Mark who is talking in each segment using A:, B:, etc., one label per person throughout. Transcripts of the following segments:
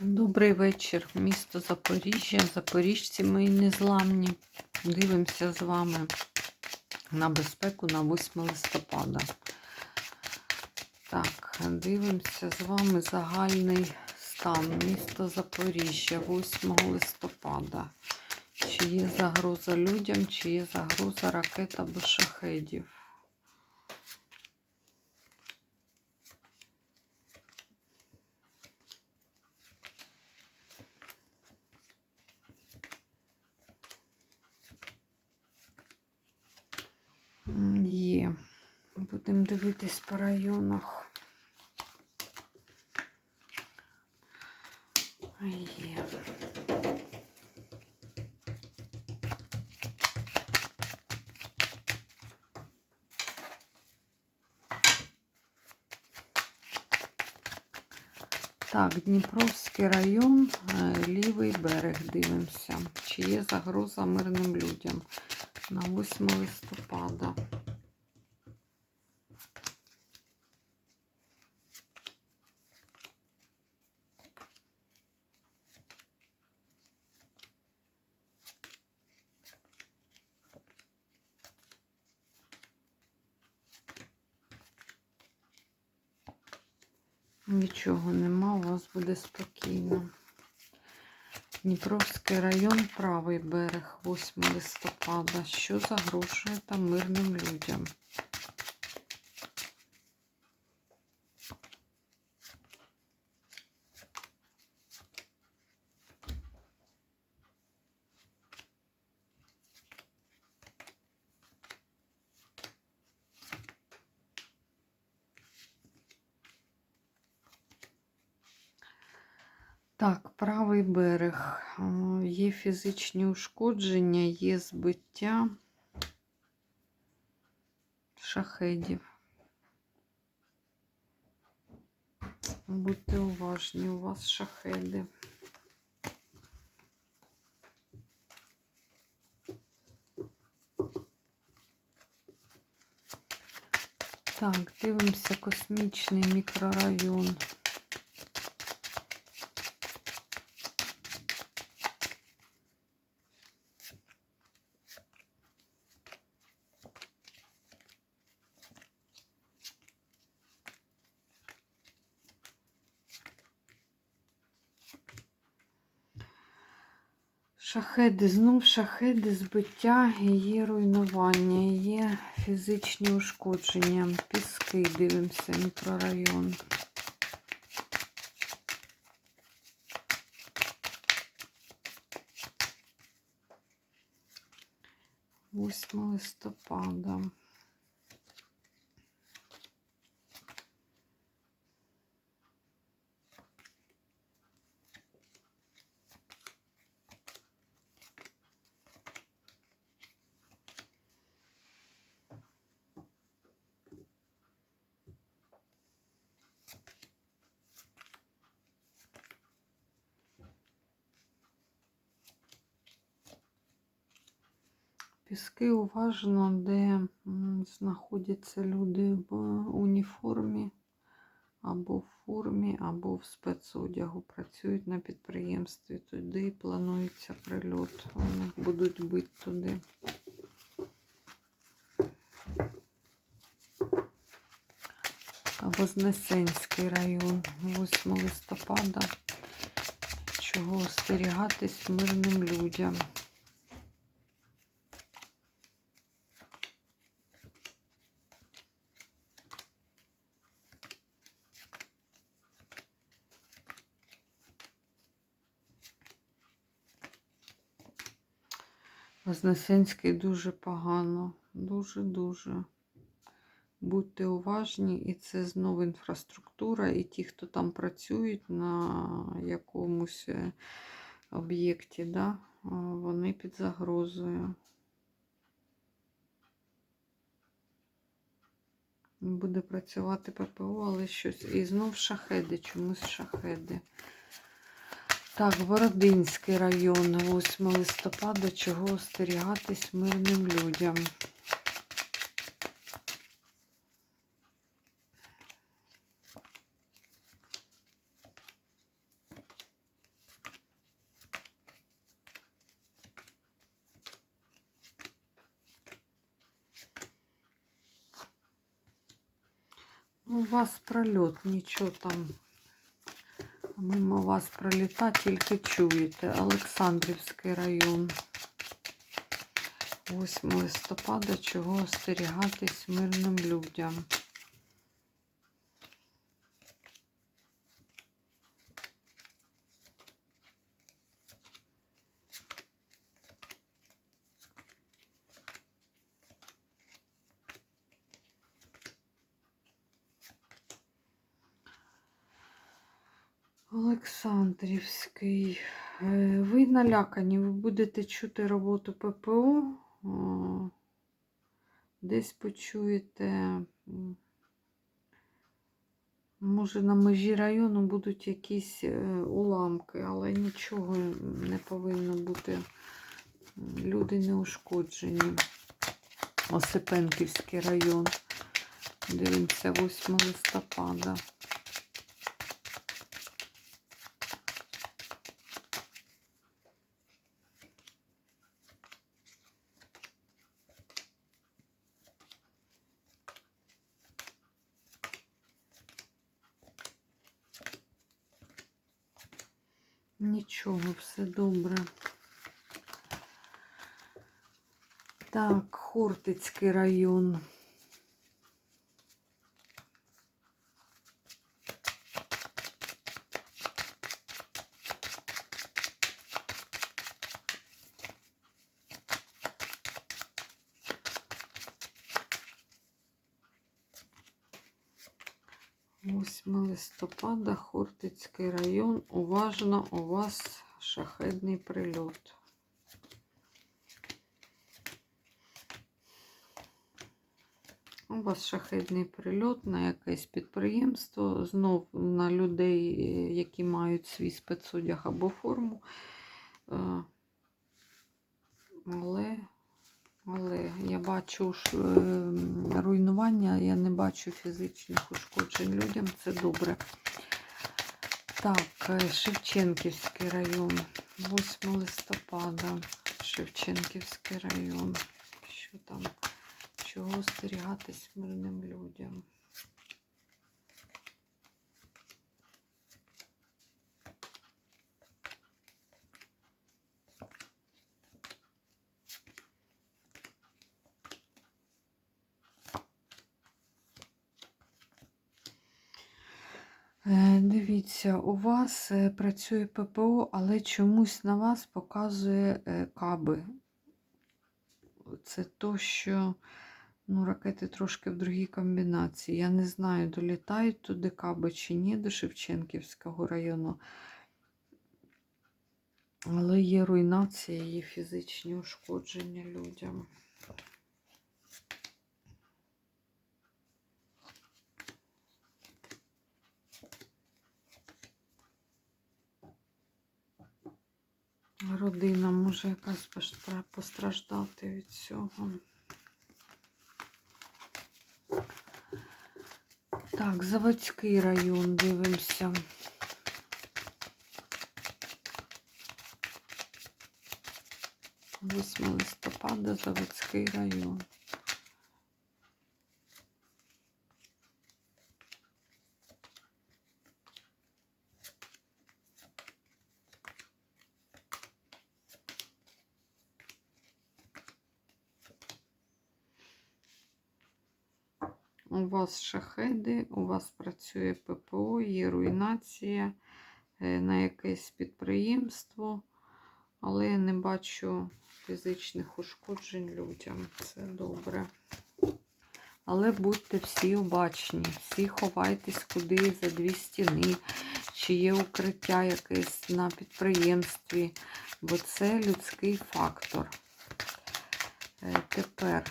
A: Добрий вечір, місто Запоріжжя, Запоріжці мої незламні. Дивимося з вами на безпеку на 8 листопада. Так, дивимося з вами загальний стан міста Запоріжжя 8 листопада. Чи є загроза людям, чи є загроза ракет або шахедів. М, Є. Будемо дивитись по районах. Є. Так, Дніпровський район, е, лівий берег дивимося. Чи є загроза мирним людям на 8 листопада? Нічого нема, у вас буде спокійно. Дніпровський район, правий берег, 8 листопада. Що загрожує там мирним людям? Так, правий берег. Є фізичні ушкодження, є збиття шахедів. Будьте уважні, у вас шахеди. Так, дивимося космічний мікрорайон. Шахеди, знов шахеди, збиття, є руйнування, є фізичні ушкодження, піски, дивимося, мікрорайон. Восьме листопада. Піски уважно, де знаходяться люди в уніформі, або в формі, або в спецодягу. Працюють на підприємстві. Туди планується прильот. Вони будуть бити туди. Вознесенський район, 8 листопада. Чого остерігатись мирним людям? Вознесенський дуже погано. Дуже-дуже. Будьте уважні, і це знову інфраструктура, і ті, хто там працюють на якомусь е, об'єкті, да, вони під загрозою. Буде працювати ППО, але щось. І знов шахеди, чомусь шахеди. Так, Бородинський район, 8 листопада, чого остерігатись мирним людям. У вас прольот, нічого там. Мимо вас проліта, тільки чуєте. Олександрівський район. 8 листопада, чого остерігатись мирним людям. Олександрівський. Е, Ви налякані, ви будете чути роботу ППО. Десь почуєте. Може, на межі району будуть якісь е, уламки, але нічого не повинно бути. Люди не ушкоджені. Осипенківський район. Дивимося 8 листопада. Нічого, все добре. Так, Хортицький район. Листопада, Хортицький район. Уважно, у вас шахедний прильот. У вас шахедний прильот на якесь підприємство, знов на людей, які мають свій спецодяг або форму. Е, Але, але я бачу е, руйнування, я не бачу фізичних ушкоджень людям, це добре. Так, е, Шевченківський район, 8 листопада, Шевченківський район. Що там? Чого остерігатись мирним людям? Е, Дивіться, у вас е, працює ППО, але чомусь на вас показує е, каби. Це то, що ну, ракети трошки в другій комбінації. Я не знаю, долітають туди каби чи ні до Шевченківського району. Але є руйнація, є фізичні ушкодження людям. Родина може якась постра- постраждати від цього. Так, Заводський район дивимося. Восьме листопада, Заводський район. У вас шахеди, у вас працює ППО, є руйнація е, на якесь підприємство, але я не бачу фізичних ушкоджень людям. Це добре. Але будьте всі обачні, всі ховайтесь куди за дві стіни, чи є укриття якесь на підприємстві, бо це людський фактор. Е, Тепер.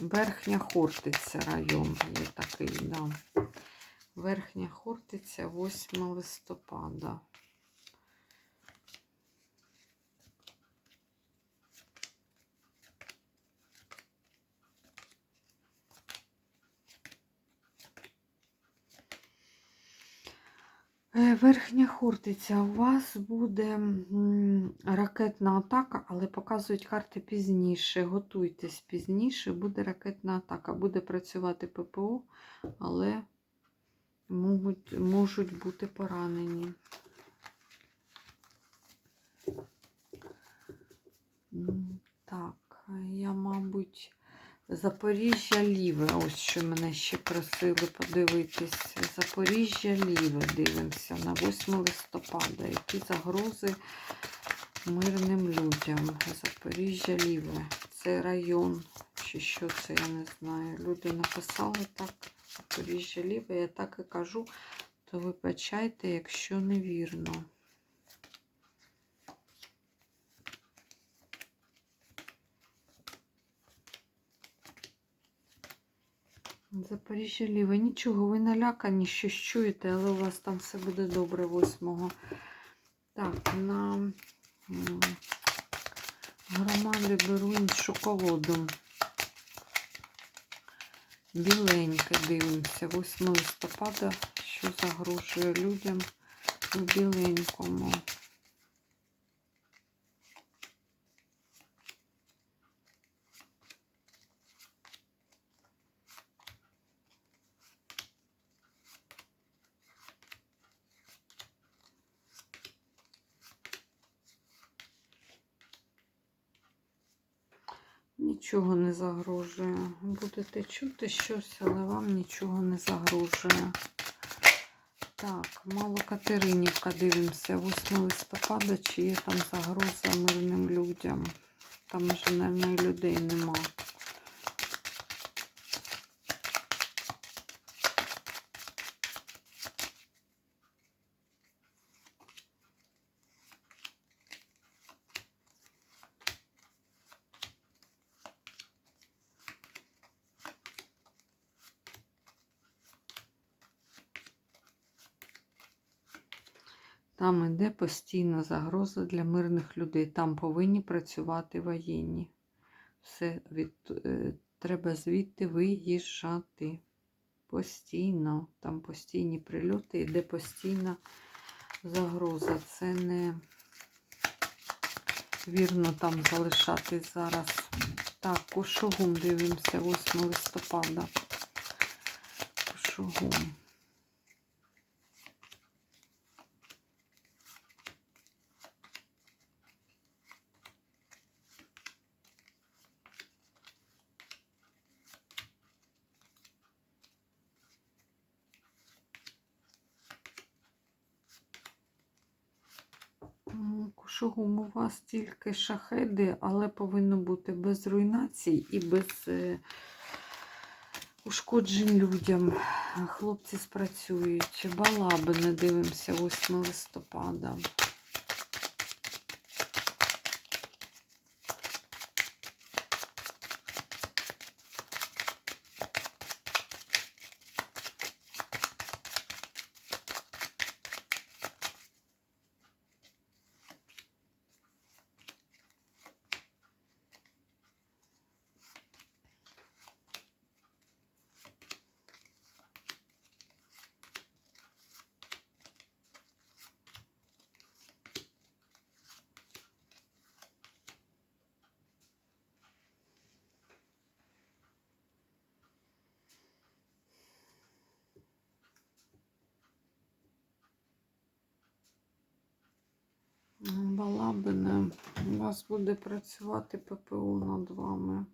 A: Верхня Хортиця район є такий, да. Верхня Хортиця, 8 листопада. Верхня Хортиця, у вас буде ракетна атака, але показують карти пізніше. Готуйтесь пізніше, буде ракетна атака. Буде працювати ППО, але можуть, можуть бути поранені. Так, я, мабуть, Запоріжжя Ліве. Ось що мене ще просили подивитись. Запоріжжя Ліве дивимося на 8 листопада. Які загрози мирним людям? Запоріжжя Ліве. Це район. Чи що це, я не знаю. Люди написали так. Запоріжжя Ліве. Я так і кажу, то вибачайте, якщо невірно. Запоріжжя Ліве. Нічого, ви налякані, щось чуєте, але у вас там все буде добре 8 Так, на громади беру іншу колоду. Біленьке дивимося. 8 листопада, що загрожує людям у біленькому. Нічого не загрожує. Будете чути щось, але вам нічого не загрожує. Так, мало Катеринівка дивимося. 8 листопада, чи є там загроза мирним людям. Там вже, мабуть, людей нема. Там іде постійна загроза для мирних людей. Там повинні працювати воєнні. Все від, е, треба звідти виїжджати. Постійно. Там постійні прильоти, іде постійна загроза. Це не вірно там залишатись зараз. Так, Кошугум дивимося 8 листопада. Кошугум. М, у вас тільки шахеди, але повинно бути без руйнацій і без е, ушкоджень людям. Хлопці спрацюють. Балаби не дивимося 8 листопада. Балабине, у вас буде працювати ППО над вами.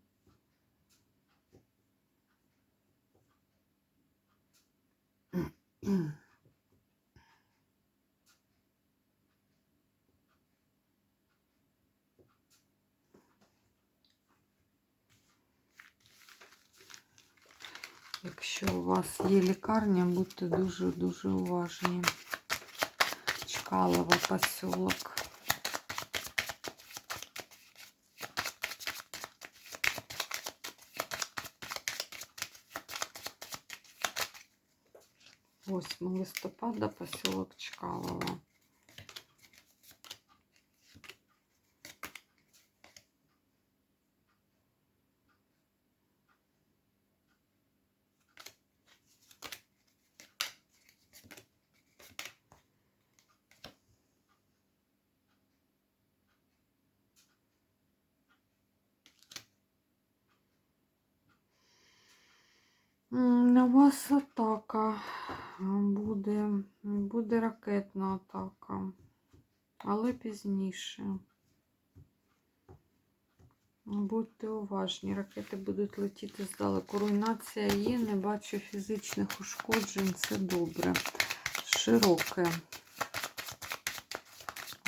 A: Якщо у вас є лікарня, будьте дуже-дуже уважні. Чкалова посілок. 8 листопада поселок Чкалово. На вас атака. Буде, буде ракетна атака, але пізніше. Будьте уважні, ракети будуть летіти здалеку. Руйнація є, не бачу фізичних ушкоджень, це добре. Широке.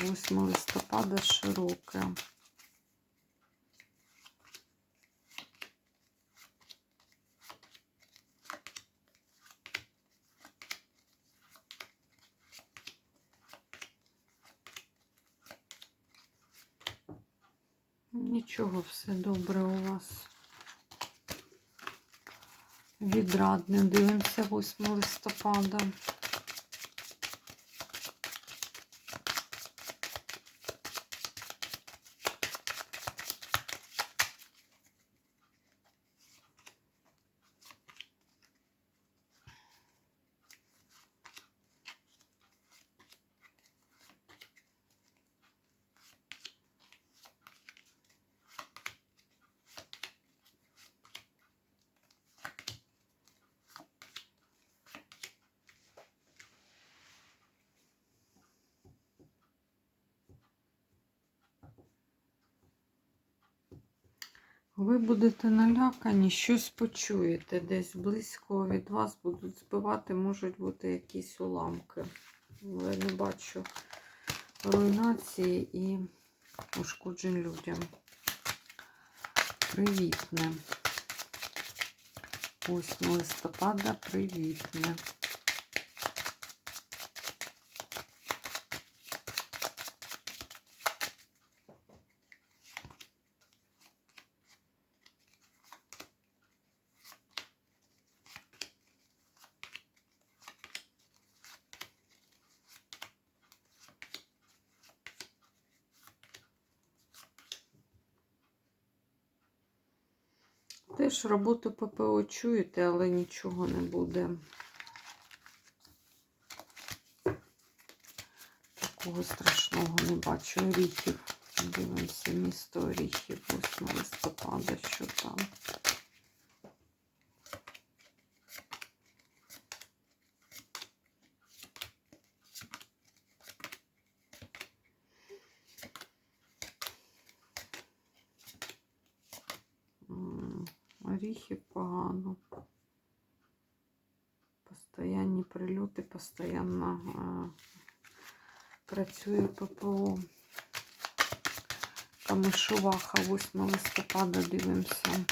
A: 8 листопада широке. Нічого, все добре у вас. Відрадне. Дивимося 8 листопада. Ви будете налякані, щось почуєте десь близько від вас будуть збивати, можуть бути якісь уламки. Але не бачу руйнації і ушкоджень людям. Привітне. 8 листопада привітне. Роботу ППО чуєте, але нічого не буде. Такого страшного не бачу. Оріхів. Дивимося місто Оріхів 8 листопада, що там. М, Оріхів погано. Постоянні прильоти, постійно е, працює ППО. Камишуваха 8 листопада дивимося.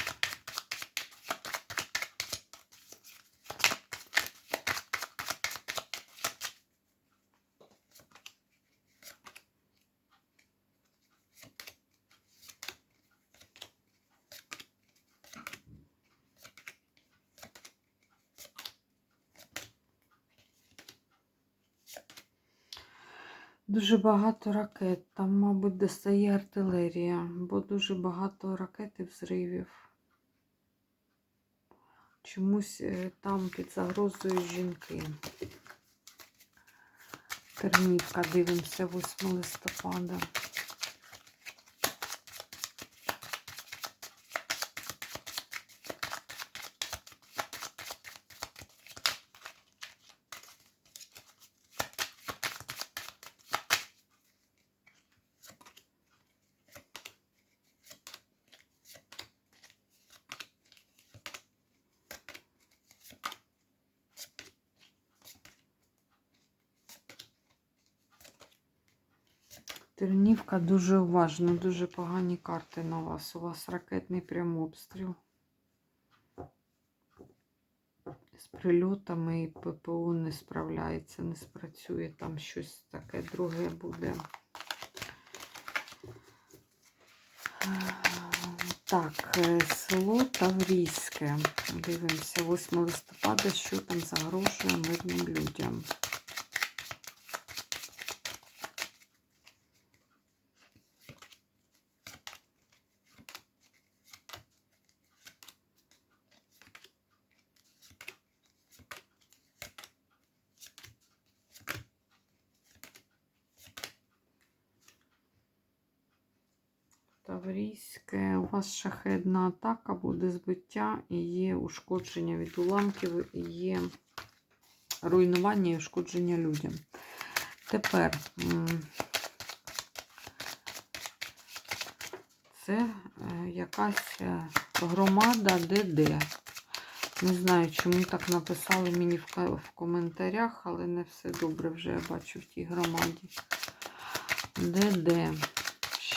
A: Дуже багато ракет. Там, мабуть, достає артилерія, бо дуже багато ракет і взривів. Чомусь е, там під загрозою жінки. Термівка, дивимося 8 листопада. Тернівка дуже уважно, дуже погані карти на вас. У вас ракетний прям обстріл. З прильотами і ППО не справляється, не спрацює. Там щось таке друге буде. Так, е, село Таврійське. Дивимося 8 листопада, що там загрожує мирним людям. Вас шахедна атака, буде збиття і є ушкодження від уламків, і є руйнування і ушкодження людям. Тепер це е, якась е, громада ДД. Не знаю, чому так написали мені в коментарях, але не все добре вже я бачу в тій громаді. ДД.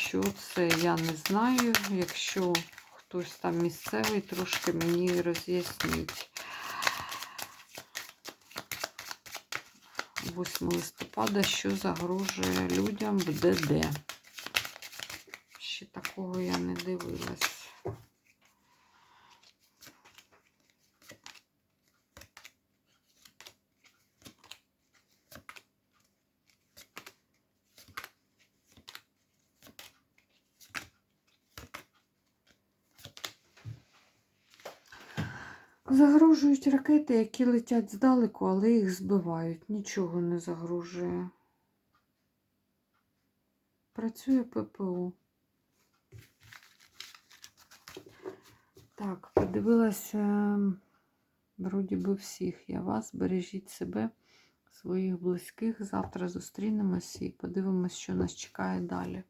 A: Що це, я не знаю. Якщо хтось там місцевий, трошки мені роз'ясніть. 8 листопада, що загрожує людям в ДД. Ще такого я не дивилась. Загрожують ракети, які летять здалеку, але їх збивають. Нічого не загрожує. Працює ППО. Так, подивилася, вроді би всіх я вас. Бережіть себе, своїх близьких. Завтра зустрінемось і подивимось, що нас чекає далі.